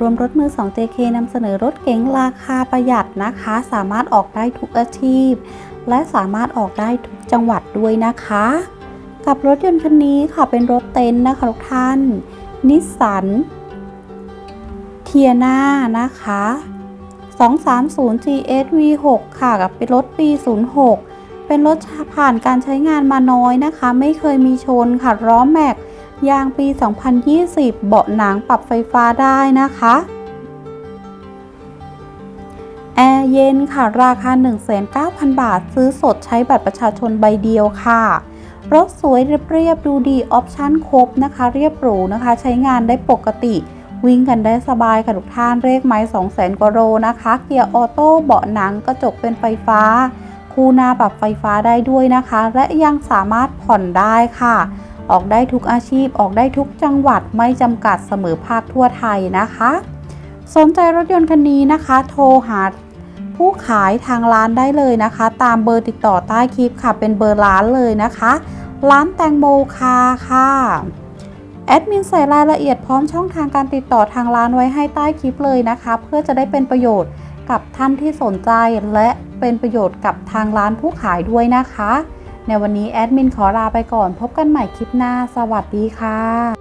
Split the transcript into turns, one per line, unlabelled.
รวมรถมือ 2 JK นำเสนอรถเก๋งราคาประหยัดนะคะ สามารถออกได้ทุกอาชีพ และสามารถออกได้ทุกจังหวัดด้วยนะคะ กับรถยนต์คันนี้ค่ะเป็นรถเต็นท์นะคะทุกท่านนิสสันเทียนานะคะ 230 GS V6 ค่ะ กับเป็นรถปี 06 เป็นรถผ่านการใช้งานมาน้อยนะคะ ไม่เคยมีชนค่ะล้อแม็ก ยางปี 2020 เบาะหนังปรับไฟฟ้าได้นะคะ แอร์เย็นค่ะ ราคา 1,900 บาท ซื้อสดใช้บัตรประชาชนใบเดียวค่ะ รถสวยเรียบดูดี ออปชั่นครบนะคะ เรียบหรูนะคะ ใช้งานได้ปกติ วิ่งกันได้สบายค่ะทุกท่าน เลขไม้200,000กว่าโลนะคะ เกียร์ออโต้เบาะหนังกระจกเป็นไฟฟ้า คู่หน้าปรับไฟฟ้าได้ด้วยนะคะ และยังสามารถผ่อนได้ค่ะ ออกได้ทุกอาชีพออกได้ทุกจังหวัดไม่จำกัดเสมอภาคทั่วไทยนะคะ สนใจรถยนต์คันนี้นะคะ โทรหาผู้ขายทางร้านได้เลยนะคะ ตามเบอร์ติดต่อใต้คลิปค่ะ เป็นเบอร์ร้านเลยนะคะ ร้านแตงโมคาค่ะแอดมินใส่รายละเอียดพร้อมช่องทางการติดต่อทางร้านไว้ให้ใต้คลิปเลยนะคะ เพื่อจะได้เป็นประโยชน์กับท่านที่สนใจและเป็นประโยชน์กับทางร้านผู้ขายด้วยนะคะ ในวันนี้แอดมินขอลาไปก่อน พบกันใหม่คลิปหน้า สวัสดีค่ะ